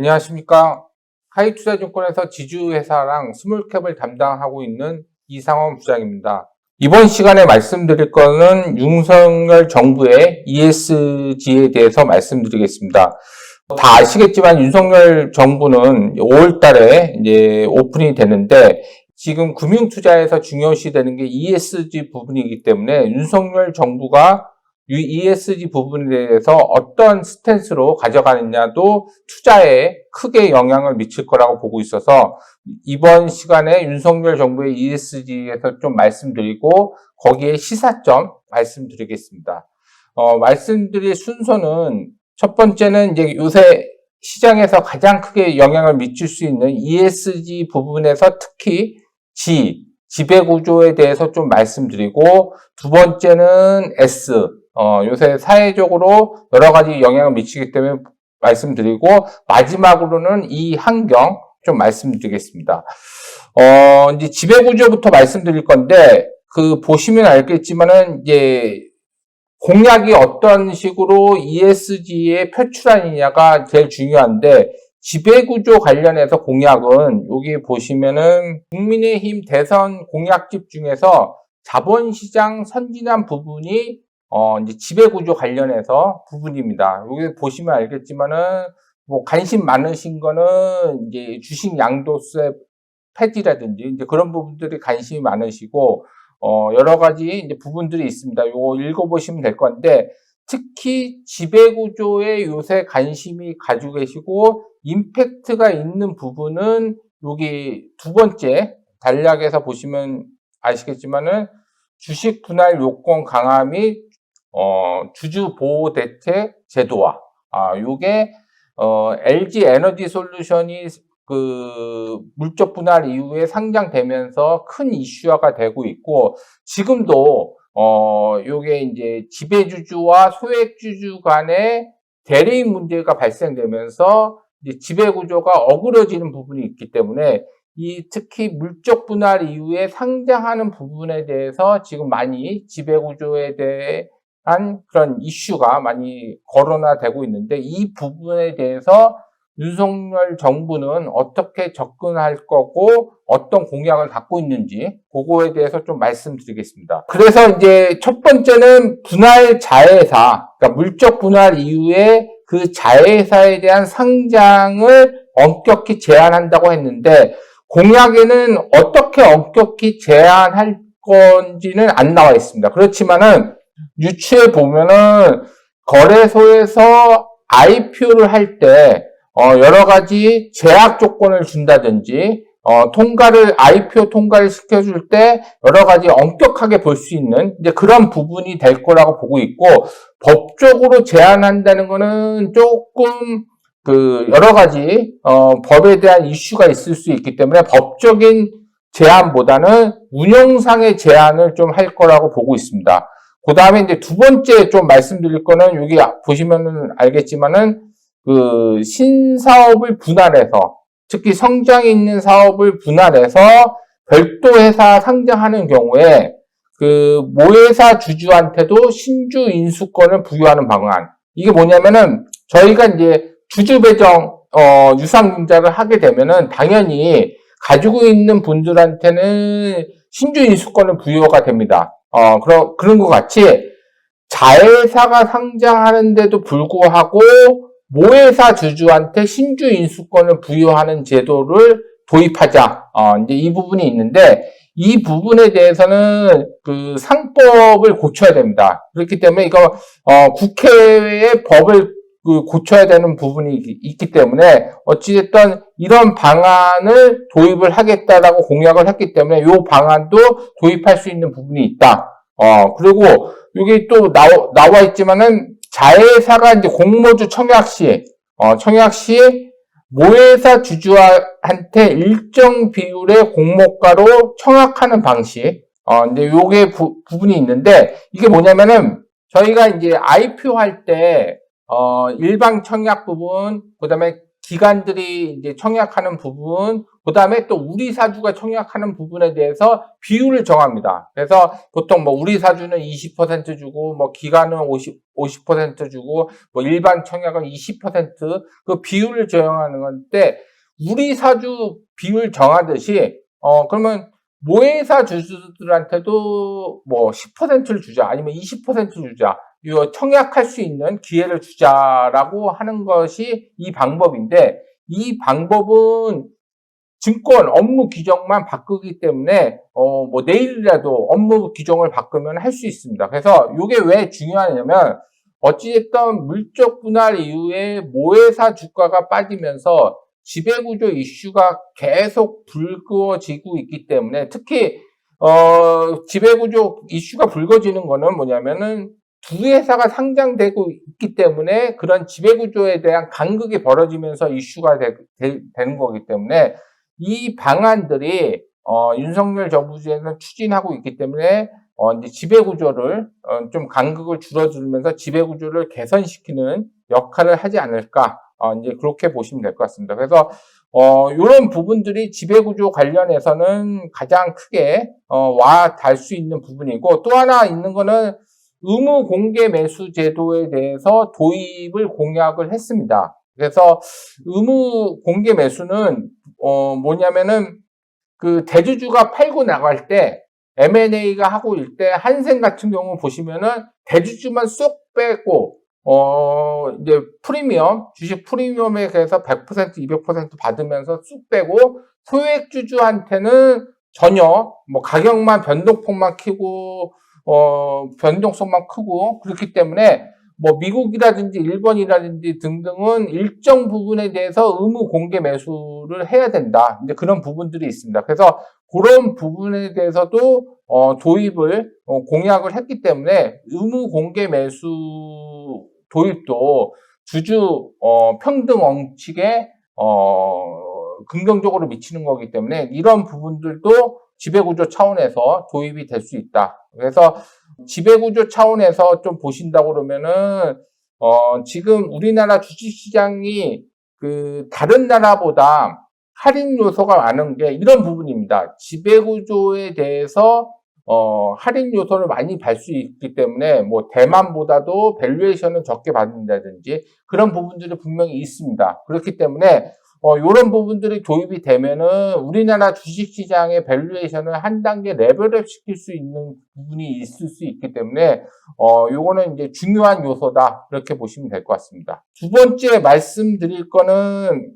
안녕하십니까. 하이투자증권에서 지주회사랑 스몰캡을 담당하고 있는 이상원 부장입니다. 이번 시간에 말씀드릴 거는 윤석열 정부의 ESG에 대해서 말씀드리겠습니다. 다 아시겠지만 윤석열 정부는 5월 달에 이제 오픈이 되는데 지금 금융 투자에서 중요시 되는 게 ESG 부분이기 때문에 윤석열 정부가 이 ESG 부분에 대해서 어떤 스탠스로 가져가느냐도 투자에 크게 영향을 미칠 거라고 보고 있어서 이번 시간에 윤석열 정부의 ESG에서 좀 말씀드리고 거기에 시사점 말씀드리겠습니다. 어, 말씀드릴 순서는 첫 번째는 이제 요새 시장에서 가장 크게 영향을 미칠 수 있는 ESG 부분에서 특히 G, 지배구조에 대해서 좀 말씀드리고 두 번째는 S, 어, 요새 사회적으로 여러 가지 영향을 미치기 때문에 말씀드리고 마지막으로는 이 환경 좀 말씀드리겠습니다. 어, 이제 지배 구조부터 말씀드릴 건데 그 보시면 알겠지만은 이제 공약이 어떤 식으로 ESG에 표출하느냐가 제일 중요한데 지배구조 관련해서 공약은 여기 보시면은 국민의힘 대선 공약집 중에서 자본시장 선진한 부분이 어, 이제 지배구조 관련해서 부분입니다. 여기 보시면 알겠지만은, 뭐, 관심 많으신 거는, 이제 주식 양도세 폐지라든지, 이제 그런 부분들이 관심이 많으시고, 어, 여러 가지 이제 부분들이 있습니다. 요거 읽어보시면 될 건데, 특히 지배구조에 요새 관심이 가지고 계시고, 임팩트가 있는 부분은 여기 두 번째 단락에서 보시면 아시겠지만은, 주식 분할 요건 강화 및 어, 주주 보호 대책 제도화. 아, 요게 어, LG 에너지 솔루션이 그 물적 분할 이후에 상장되면서 큰 이슈화가 되고 있고 지금도 어, 요게 이제 지배주주와 소액주주 간의 대리인 문제가 발생되면서 이제 지배 구조가 어그러지는 부분이 있기 때문에 이 특히 물적 분할 이후에 상장하는 부분에 대해서 지금 많이 지배 구조에 대해 한 그런 이슈가 많이 거론화되고 있는데 이 부분에 대해서 윤석열 정부는 어떻게 접근할 거고 어떤 공약을 갖고 있는지 그거에 대해서 좀 말씀드리겠습니다. 그래서 이제 첫 번째는 분할 자회사, 그러니까 물적 분할 이후에 그 자회사에 대한 상장을 엄격히 제한한다고 했는데 공약에는 어떻게 엄격히 제한할 건지는 안 나와 있습니다. 그렇지만은 유추해 보면은 거래소에서 IPO를 할때 어, 여러 가지 제약 조건을 준다든지 어, 통과를 IPO 통과를 시켜줄 때 여러 가지 엄격하게 볼 수 있는 이제 그런 부분이 될 거라고 보고 있고 법적으로 제한한다는 것은 조금 그 여러 가지 어, 법에 대한 이슈가 있을 수 있기 때문에 법적인 제한보다는 운영상의 제한을 좀 할 거라고 보고 있습니다. 그 다음에 이제 두 번째 좀 말씀드릴 거는 여기 보시면은 알겠지만은 그 신사업을 분할해서 특히 성장이 있는 사업을 분할해서 별도 회사 상장하는 경우에 그 모회사 주주한테도 신주 인수권을 부여하는 방안. 이게 뭐냐면은 저희가 이제 주주 배정 어 유상증자를 하게 되면은 당연히 가지고 있는 분들한테는 신주 인수권을 부여가 됩니다. 어, 그런, 그런 것 같이 자회사가 상장하는데도 불구하고 모회사 주주한테 신주 인수권을 부여하는 제도를 도입하자. 어, 이제 이 부분이 있는데 이 부분에 대해서는 그 상법을 고쳐야 됩니다. 그렇기 때문에 이거 어, 국회의 법을 그 고쳐야 되는 부분이 있기 때문에 어찌됐든 이런 방안을 도입을 하겠다라고 공약을 했기 때문에 이 방안도 도입할 수 있는 부분이 있다. 어, 그리고 여기 또 나와, 나와 있지만은 자회사가 이제 공모주 청약 시, 어, 청약 시 모회사 주주한테 일정 비율의 공모가로 청약하는 방식. 어, 이제 요게 부, 부분이 있는데 이게 뭐냐면은 저희가 이제 IPO 할 때 어, 일방 청약 부분, 그 다음에 기관들이 이제 청약하는 부분, 그 다음에 또 우리 사주가 청약하는 부분에 대해서 비율을 정합니다. 그래서 보통 뭐 우리 사주는 20% 주고, 뭐 기관은 50, 50% 주고, 뭐 일반 청약은 20%그 비율을 정하는 건데, 우리 사주 비율 정하듯이, 어, 그러면 모회사 주주들한테도 뭐 10%를 주자, 아니면 20% 주자. 이 청약할 수 있는 기회를 주자라고 하는 것이 이 방법인데 이 방법은 증권 업무 규정만 바꾸기 때문에 어 뭐 내일이라도 업무 규정을 바꾸면 할 수 있습니다. 그래서 이게 왜 중요하냐면 어찌됐든 물적 분할 이후에 모회사 주가가 빠지면서 지배구조 이슈가 계속 불거지고 있기 때문에 특히 어 지배구조 이슈가 불거지는 거는 뭐냐면은 두 회사가 상장되고 있기 때문에 그런 지배구조에 대한 간극이 벌어지면서 이슈가 되, 는 거기 때문에 이 방안들이 어, 윤석열 정부에서 추진하고 있기 때문에 어, 이제 지배구조를 어, 좀 간극을 줄어들면서 지배구조를 개선시키는 역할을 하지 않을까 어, 이제 그렇게 보시면 될 것 같습니다. 그래서 어, 이런 부분들이 지배구조 관련해서는 가장 크게 어, 와 닿을 수 있는 부분이고 또 하나 있는 거는 의무 공개 매수 제도에 대해서 도입을 공약을 했습니다. 그래서 의무 공개 매수는 어 뭐냐면은 그 대주주가 팔고 나갈 때 M&A가 하고 있을 때 한생 같은 경우 보시면은 대주주만 쏙 빼고 어 이제 프리미엄 주식 프리미엄에 대해서 100% 200% 받으면서 쑥 빼고 소액 주주한테는 전혀 뭐 가격만 변동폭만 키고 어, 변동성만 크고 그렇기 때문에 뭐 미국이라든지 일본이라든지 등등은 일정 부분에 대해서 의무 공개 매수를 해야 된다. 이제 그런 부분들이 있습니다. 그래서 그런 부분에 대해서도 어, 도입을 어, 공약을 했기 때문에 의무 공개 매수 도입도 주주 어, 평등 원칙에 어, 긍정적으로 미치는 거기 때문에 이런 부분들도 지배구조 차원에서 도입이 될 수 있다. 그래서 지배구조 차원에서 좀 보신다고 그러면은 어, 지금 우리나라 주식시장이 그 다른 나라보다 할인 요소가 많은 게 이런 부분입니다. 지배구조에 대해서 어, 할인 요소를 많이 받을 수 있기 때문에 뭐 대만보다도 밸류에이션은 적게 받는다든지 그런 부분들이 분명히 있습니다. 그렇기 때문에 어, 이런 부분들이 도입이 되면은 우리나라 주식시장의 밸류에이션을 한 단계 레벨업 시킬 수 있는 부분이 있을 수 있기 때문에 어, 요거는 이제 중요한 요소다 이렇게 보시면 될 것 같습니다. 두 번째 말씀드릴 거는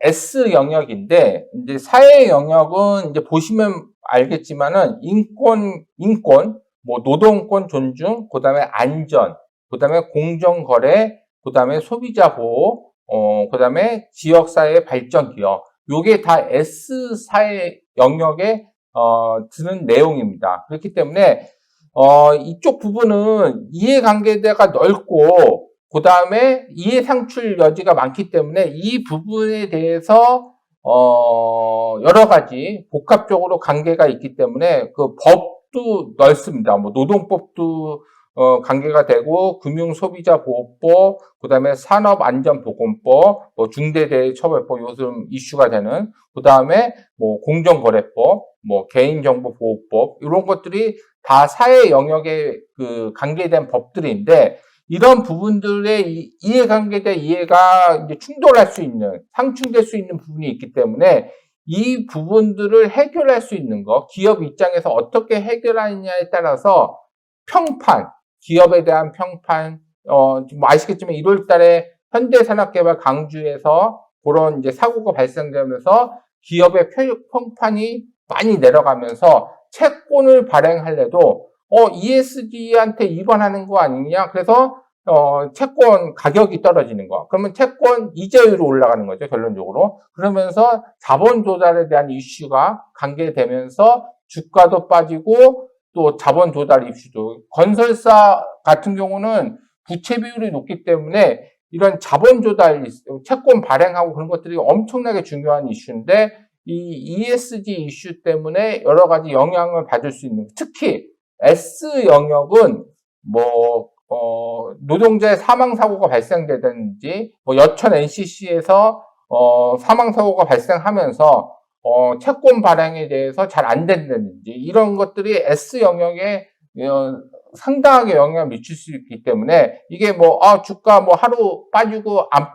S 영역인데 이제 사회 영역은 이제 보시면 알겠지만은 인권 인권 뭐 노동권 존중 그다음에 안전 그다음에 공정거래 그다음에 소비자 보호 어, 그 다음에 지역사회 발전 기업. 요게 다 S사회 영역에, 어, 드는 내용입니다. 그렇기 때문에, 어, 이쪽 부분은 이해관계대가 넓고, 그 다음에 이해 상출 여지가 많기 때문에 이 부분에 대해서, 어, 여러 가지 복합적으로 관계가 있기 때문에 그 법도 넓습니다. 뭐 노동법도 어, 관계가 되고 금융소비자보호법, 그다음에 산업안전보건법, 뭐 중대재해처벌법 요즘 이슈가 되는 그다음에 뭐 공정거래법, 뭐 개인정보보호법 이런 것들이 다 사회 영역에 그 관계된 법들인데 이런 부분들의 이해관계대 이해가 이제 충돌할 수 있는 상충될 수 있는 부분이 있기 때문에 이 부분들을 해결할 수 있는 거 기업 입장에서 어떻게 해결하느냐에 따라서 평판 기업에 대한 평판, 어, 뭐 아시겠지만 1월 달에 현대산업개발 강주에서 그런 이제 사고가 발생되면서 기업의 평판이 많이 내려가면서 채권을 발행할래도 어, ESG한테 위반하는 거 아니냐? 그래서 어, 채권 가격이 떨어지는 거. 그러면 채권 이자율이 올라가는 거죠, 결론적으로. 그러면서 자본 조달에 대한 이슈가 관계되면서 주가도 빠지고 또 자본 조달 입시도. 건설사 같은 경우는 부채 비율이 높기 때문에 이런 자본 조달 채권 발행하고 그런 것들이 엄청나게 중요한 이슈인데 이 ESG 이슈 때문에 여러 가지 영향을 받을 수 있는 특히 S 영역은 뭐 어, 노동자의 사망 사고가 발생되든지 뭐 여천 NCC에서 어, 사망 사고가 발생하면서 어, 채권 발행에 대해서 잘 안 된다든지 이런 것들이 S 영역에 어, 상당하게 영향을 미칠 수 있기 때문에 이게 뭐 아, 주가 뭐 하루 빠지고 안,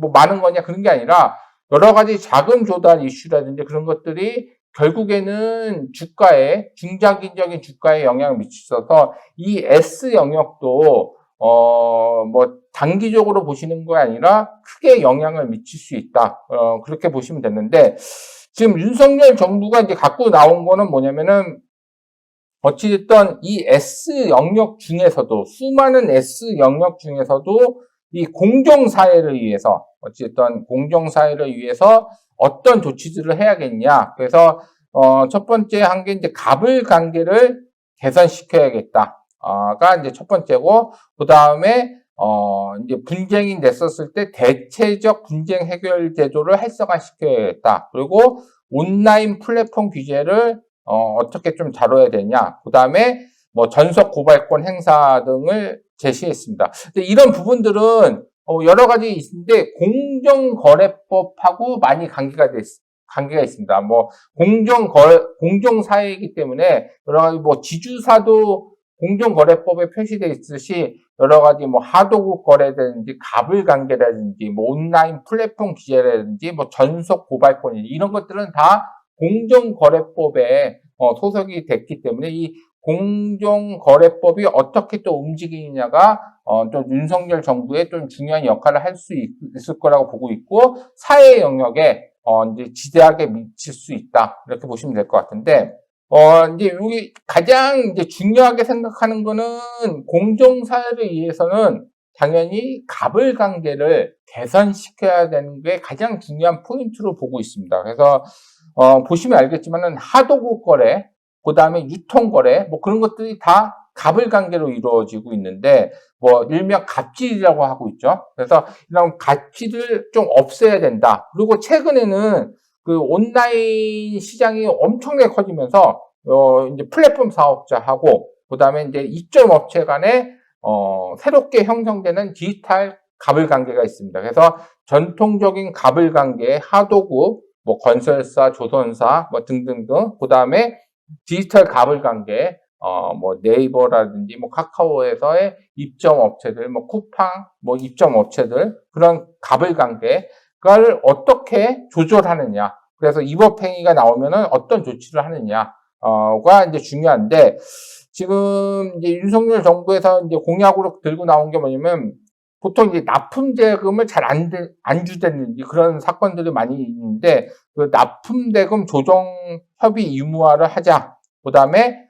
뭐 많은 거냐 그런 게 아니라 여러 가지 자금 조달 이슈라든지 그런 것들이 결국에는 주가에 중장기적인 주가에 영향을 미치셔서 이 S 영역도 어 뭐 단기적으로 보시는 거 아니라 크게 영향을 미칠 수 있다. 어 그렇게 보시면 되는데 지금 윤석열 정부가 이제 갖고 나온 거는 뭐냐면은 어찌됐든 이 S 영역 중에서도 수많은 S 영역 중에서도 이 공정사회를 위해서 어찌됐든 공정사회를 위해서 어떤 조치들을 해야겠냐. 그래서 어, 첫 번째 한 게 이제 갑을 관계를 개선시켜야겠다 가 이제 첫 번째고 그 다음에 어, 이제 분쟁이 냈었을 때 대체적 분쟁 해결 제도를 활성화시켜야겠다. 그리고 온라인 플랫폼 규제를 어, 떻게 좀 다뤄야 되냐. 그 다음에 뭐 전속 고발권 행사 등을 제시했습니다. 근데 이런 부분들은 어, 여러 가지 있는데 공정거래법하고 많이 관계가 됐, 관계가 있습니다. 뭐 공정거래 공정사회이기 때문에 여러 가지 뭐 지주사도 공정거래법에 표시되어 있듯이 여러 가지 뭐 하도급 거래라든지 갑을 관계라든지 뭐 온라인 플랫폼 기재라든지 뭐 전속 고발권 이런 것들은 다 공정거래법에 어, 소속이 됐기 때문에 이 공정거래법이 어떻게 또 움직이느냐가 어, 또 윤석열 정부의 좀 중요한 역할을 할 수 있을 거라고 보고 있고 사회 영역에 어, 이제 지대하게 미칠 수 있다. 이렇게 보시면 될 것 같은데 어, 이제 여기 가장 이제 중요하게 생각하는 거는 공정사회를 위해서는 당연히 갑을 관계를 개선시켜야 되는 게 가장 중요한 포인트로 보고 있습니다. 그래서 어, 보시면 알겠지만은 하도급 거래, 그 다음에 유통 거래, 뭐 그런 것들이 다 갑을 관계로 이루어지고 있는데, 뭐 일명 갑질이라고 하고 있죠. 그래서 이런 갑질을 좀 없애야 된다. 그리고 최근에는 그 온라인 시장이 엄청나게 커지면서 어, 이제 플랫폼 사업자하고 그 다음에 이제 이점 업체 간에 어, 새롭게 형성되는 디지털 갑을 관계가 있습니다. 그래서 전통적인 갑을 관계, 하도급, 뭐 건설사, 조선사, 뭐 등등등, 그 다음에 디지털 갑을 관계, 어, 뭐 네이버라든지 뭐 카카오에서의 입점 업체들, 뭐 쿠팡, 뭐 입점 업체들, 그런 갑을 관계 를 어떻게 조절하느냐. 그래서 입법행위가 나오면은 어떤 조치를 하느냐 가 이제 중요한데, 지금 이제 윤석열 정부에서 이제 공약으로 들고 나온 게 뭐냐면, 보통 이제 납품 대금을 잘안 안 주댔는지 그런 사건들이 많이 있는데 그 납품 대금 조정 협의 의무화를 하자. 그다음에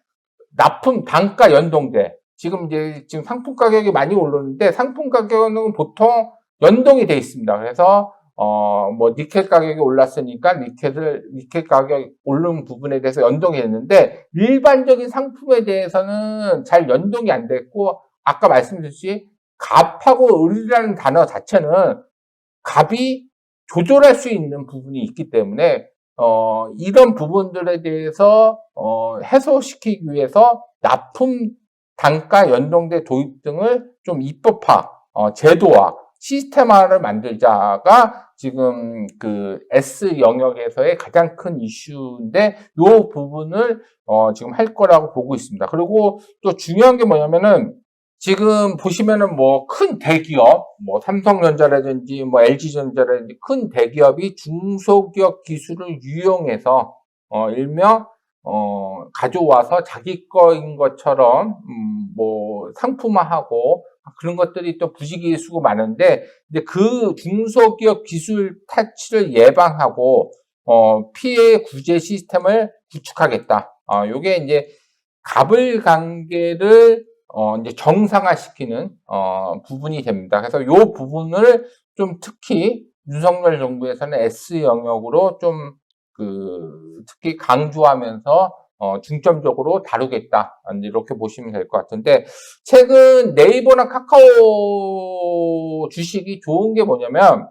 납품 단가 연동돼. 지금 이제 지금 상품 가격이 많이 오르는데 상품 가격은 보통 연동이 돼 있습니다. 그래서 어 뭐 니켈 가격이 올랐으니까 니켈을 니켈 가격 오른 부분에 대해서 연동이 됐는데 일반적인 상품에 대해서는 잘 연동이 안 됐고 아까 말씀드렸듯이 갑하고 을이라는 단어 자체는 갑이 조절할 수 있는 부분이 있기 때문에 어, 이런 부분들에 대해서 어, 해소시키기 위해서 납품 단가 연동대 도입 등을 좀 입법화, 어, 제도화, 시스템화를 만들자가 지금 그 S 영역에서의 가장 큰 이슈인데 이 부분을 어, 지금 할 거라고 보고 있습니다. 그리고 또 중요한 게 뭐냐면은 지금 보시면은 뭐 큰 대기업, 뭐 삼성전자라든지 뭐 LG전자라든지 큰 대기업이 중소기업 기술을 유용해서 어 일명 어 가져와서 자기 거인 것처럼 음 뭐 상품화하고 그런 것들이 또 부지기수고 많은데 이제 그 중소기업 기술 탈취를 예방하고 어 피해 구제 시스템을 구축하겠다. 어 요게 이제 갑을 관계를 어, 이제 정상화시키는, 어, 부분이 됩니다. 그래서 이 부분을 좀 특히 윤석열 정부에서는 S 영역으로 좀, 그, 특히 강조하면서, 어, 중점적으로 다루겠다. 이렇게 보시면 될 것 같은데, 최근 네이버나 카카오 주식이 좋은 게 뭐냐면,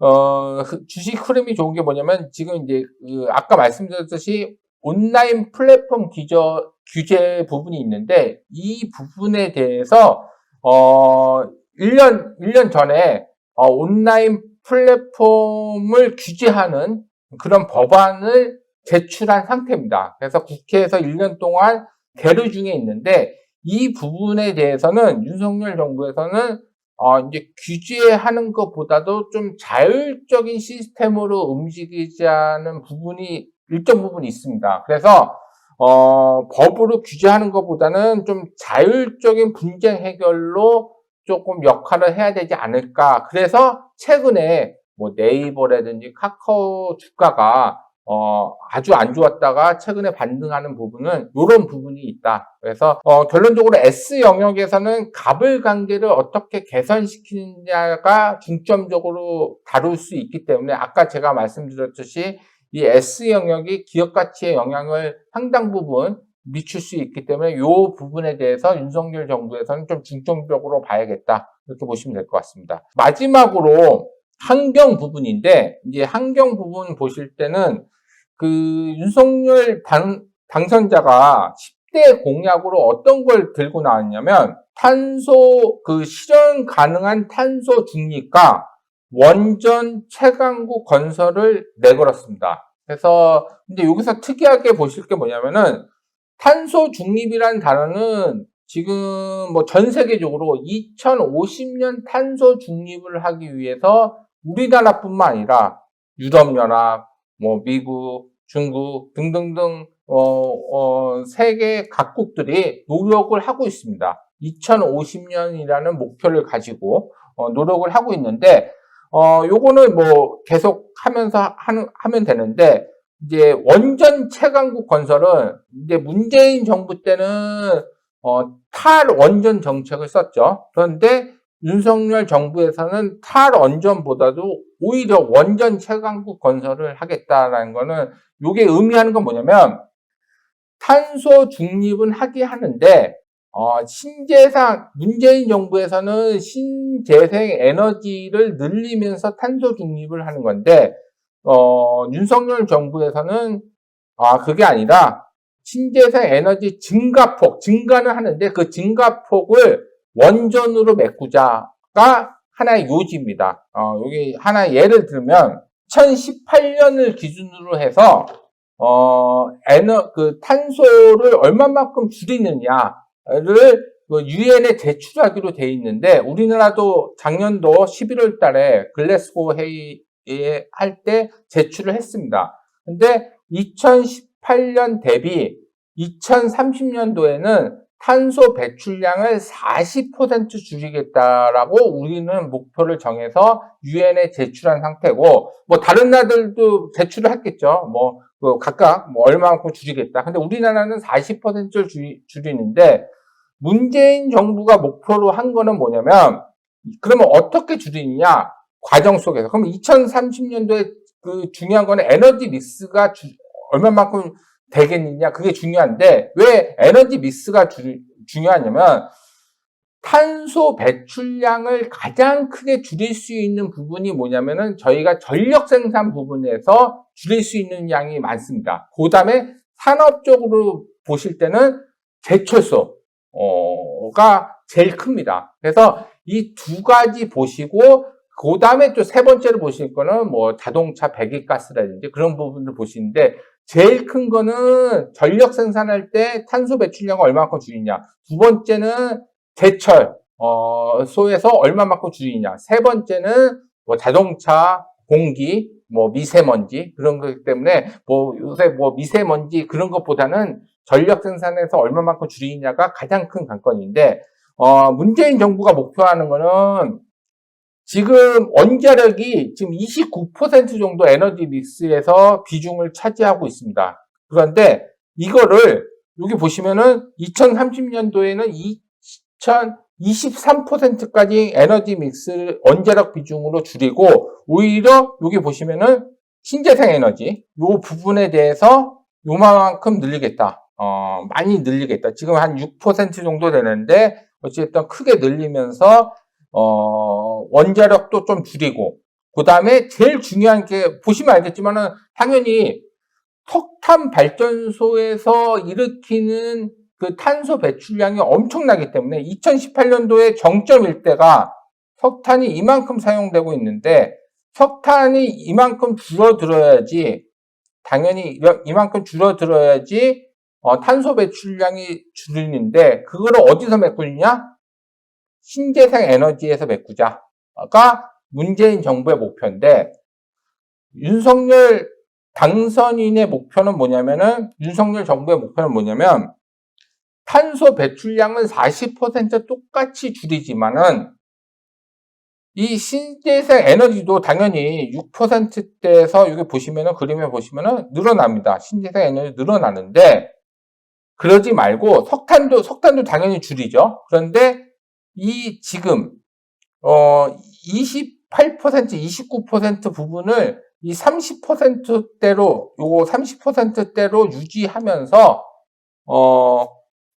어, 주식 흐름이 좋은 게 뭐냐면, 지금 이제, 그 아까 말씀드렸듯이 온라인 플랫폼 기저, 규제 부분이 있는데 이 부분에 대해서 어 1년 1년 전에 어, 온라인 플랫폼을 규제하는 그런 법안을 제출한 상태입니다. 그래서 국회에서 1년 동안 계류 중에 있는데 이 부분에 대해서는 윤석열 정부에서는 어, 이제 규제하는 것보다도 좀 자율적인 시스템으로 움직이자는 부분이 일정 부분이 있습니다. 그래서 어, 법으로 규제하는 것보다는 좀 자율적인 분쟁 해결로 조금 역할을 해야 되지 않을까. 그래서 최근에 뭐 네이버라든지 카카오 주가가 어, 아주 안 좋았다가 최근에 반등하는 부분은 이런 부분이 있다. 그래서 어, 결론적으로 S 영역에서는 갑을 관계를 어떻게 개선시키느냐가 중점적으로 다룰 수 있기 때문에 아까 제가 말씀드렸듯이 이 S 영역이 기업 가치에 영향을 상당 부분 미칠 수 있기 때문에 이 부분에 대해서 윤석열 정부에서는 좀 중점적으로 봐야겠다. 이렇게 보시면 될 것 같습니다. 마지막으로 환경 부분인데 이제 환경 부분 보실 때는 그 윤석열 당, 당선자가 10대 공약으로 어떤 걸 들고 나왔냐면 탄소 그 실현 가능한 탄소 중립과 원전 채광구 건설을 내걸었습니다. 그래서 근데 여기서 특이하게 보실 게 뭐냐면은 탄소 중립이라는 단어는 지금 뭐 전 세계적으로 2050년 탄소 중립을 하기 위해서 우리나라뿐만 아니라 유럽연합, 뭐 미국, 중국 등등등 어, 어, 세계 각국들이 노력을 하고 있습니다. 2050년이라는 목표를 가지고 어, 노력을 하고 있는데 어, 요거는 뭐 계속 하면서 하는, 하면 되는데 이제 원전 채광국 건설은 이제 문재인 정부 때는 어, 탈원전 정책을 썼죠. 그런데 윤석열 정부에서는 탈원전보다도 오히려 원전 채광국 건설을 하겠다라는 거는 이게 의미하는 건 뭐냐면 탄소 중립은 하게 하는데 어, 신재생 문재인 정부에서는 신재생 에너지를 늘리면서 탄소 중립을 하는 건데 어, 윤석열 정부에서는 아 그게 아니라 신재생 에너지 증가폭 증가는 하는데 그 증가폭을 원전으로 메꾸자가 하나의 요지입니다. 어, 여기 하나 예를 들면 2018년을 기준으로 해서 어, 에너 그 탄소를 얼마만큼 줄이느냐를 그 유엔에 제출하기로 돼 있는데 우리나라도 작년도 11월 달에 글래스고 회의에 할 때 제출을 했습니다. 근데 2018년 대비 2030년도에는 탄소 배출량을 40% 줄이겠다라고 우리는 목표를 정해서 유엔에 제출한 상태고 뭐 다른 나라들도 제출을 했겠죠. 뭐그 각각 뭐 얼마만큼 줄이겠다. 근데 우리나라는 40%를 줄이, 줄이는데 문재인 정부가 목표로 한 거는 뭐냐면 그러면 어떻게 줄이느냐 과정 속에서 그럼 2030년도에 그 중요한 거는 에너지 믹스가 주, 얼마만큼 되겠느냐 그게 중요한데 왜 에너지 믹스가 주, 중요하냐면 탄소 배출량을 가장 크게 줄일 수 있는 부분이 뭐냐면은 저희가 전력 생산 부분에서 줄일 수 있는 양이 많습니다. 그 다음에 산업적으로 보실 때는 제철소가 제일 큽니다. 그래서 이 두 가지 보시고 그 다음에 또 세 번째로 보실 거는 뭐 자동차 배기가스라든지 그런 부분을 보시는데 제일 큰 거는 전력 생산할 때 탄소 배출량을 얼마만큼 줄이냐. 두 번째는 제철, 어, 소에서 얼마만큼 줄이냐. 세 번째는 뭐 자동차, 공기, 뭐 미세먼지 그런 거기 때문에 뭐 요새 뭐 미세먼지 그런 것보다는 전력 생산에서 얼마만큼 줄이냐가 가장 큰 관건인데 어, 문재인 정부가 목표하는 거는 지금 원자력이 지금 29% 정도 에너지 믹스에서 비중을 차지하고 있습니다. 그런데 이거를 여기 보시면은 2030년도에는 2023%까지 에너지 믹스 원자력 비중으로 줄이고 오히려 여기 보시면은 신재생 에너지 요 부분에 대해서 요만큼 늘리겠다. 어, 많이 늘리겠다. 지금 한 6% 정도 되는데 어쨌든 크게 늘리면서 어, 원자력도 좀 줄이고, 그 다음에 제일 중요한 게, 보시면 알겠지만은, 당연히 석탄 발전소에서 일으키는 그 탄소 배출량이 엄청나기 때문에 2018년도에 정점일 때가 석탄이 이만큼 사용되고 있는데 석탄이 이만큼 줄어들어야지 당연히 이만큼 줄어들어야지 어, 탄소 배출량이 줄이는데 그거를 어디서 메꾸느냐? 신재생 에너지에서 메꾸자가 문재인 정부의 목표인데 윤석열 당선인의 목표는 뭐냐면은 윤석열 정부의 목표는 뭐냐면 탄소 배출량은 40% 똑같이 줄이지만은 이 신재생 에너지도 당연히 6%대에서 여기 보시면은 그림에 보시면은 늘어납니다. 신재생 에너지 늘어나는데 그러지 말고 석탄도 석탄도 당연히 줄이죠. 그런데 이 지금 어 28% 29% 부분을 이 30%대로 요거 30%대로 유지하면서 어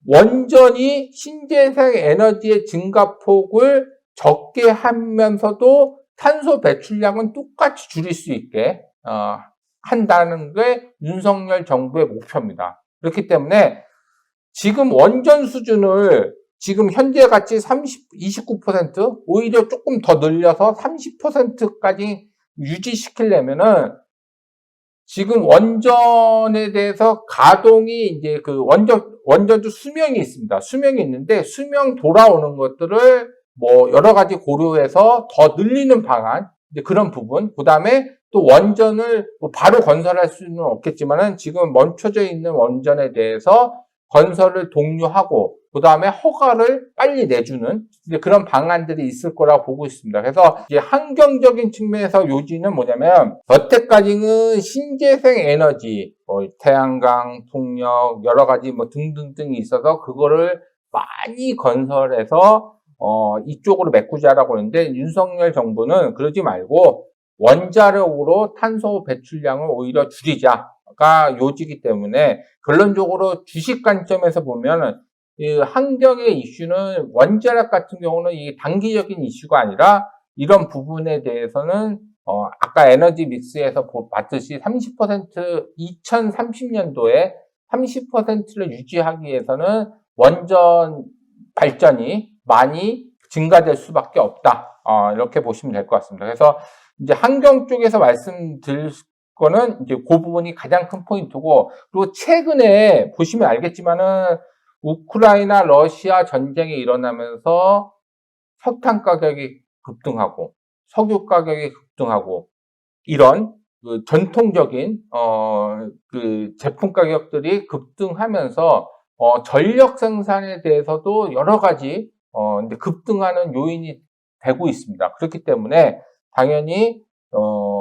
원전이 신재생 에너지의 증가폭을 적게 하면서도 탄소 배출량은 똑같이 줄일 수 있게 어, 한다는 게 윤석열 정부의 목표입니다. 그렇기 때문에 지금 원전 수준을 지금 현재 같이 30, 29% 오히려 조금 더 늘려서 30%까지 유지시키려면은 지금 원전에 대해서 가동이 이제 그 원전 원전도 수명이 있습니다. 수명이 있는데 수명 돌아오는 것들을 뭐 여러 가지 고려해서 더 늘리는 방안 이제 그런 부분 그다음에 또 원전을 뭐 바로 건설할 수는 없겠지만은 지금 멈춰져 있는 원전에 대해서 건설을 독려하고 그 다음에 허가를 빨리 내주는 이제 그런 방안들이 있을 거라고 보고 있습니다. 그래서 이제 환경적인 측면에서 요지는 뭐냐면 여태까지는 신재생 에너지, 뭐 태양광, 풍력 여러 가지 뭐 등등등이 있어서 그거를 많이 건설해서 어, 이쪽으로 메꾸자라고 하는데 윤석열 정부는 그러지 말고 원자력으로 탄소 배출량을 오히려 줄이자 가 요지기 때문에 결론적으로 주식 관점에서 보면 이 환경의 이슈는 원자력 같은 경우는 이 단기적인 이슈가 아니라 이런 부분에 대해서는 어, 아까 에너지 믹스에서 보- 봤듯이 30% 2030년도에 30%를 유지하기 위해서는 원전 발전이 많이 증가될 수밖에 없다. 어, 이렇게 보시면 될 것 같습니다. 그래서 이제 환경 쪽에서 말씀드릴 거는 이제 그 부분이 가장 큰 포인트고 그리고 최근에 보시면 알겠지만은 우크라이나 러시아 전쟁이 일어나면서 석탄 가격이 급등하고 석유 가격이 급등하고 이런 그 전통적인 어 그 제품 가격들이 급등하면서 어 전력 생산에 대해서도 여러 가지 어 급등하는 요인이 되고 있습니다. 그렇기 때문에 당연히 어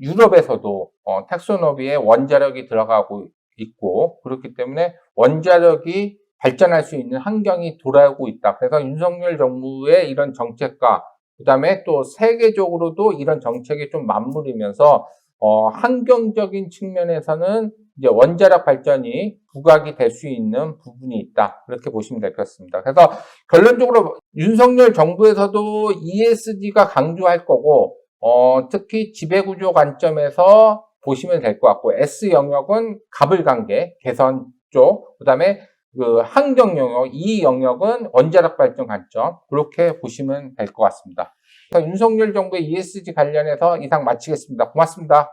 유럽에서도 어 텍소노비에 원자력이 들어가고 있고 그렇기 때문에 원자력이 발전할 수 있는 환경이 돌아오고 있다. 그래서 윤석열 정부의 이런 정책과 그다음에 또 세계적으로도 이런 정책이 좀 맞물리면서 어, 환경적인 측면에서는 이제 원자력 발전이 부각이 될 수 있는 부분이 있다. 그렇게 보시면 될 것 같습니다. 그래서 결론적으로 윤석열 정부에서도 ESG가 강조할 거고, 어, 특히 지배구조 관점에서 보시면 될 것 같고, S 영역은 갑을 관계, 개선 쪽, 그 다음에 그 환경 영역, 이 영역은 원자력 발전 관점, 그렇게 보시면 될 것 같습니다. 윤석열 정부의 ESG 관련해서 이상 마치겠습니다. 고맙습니다.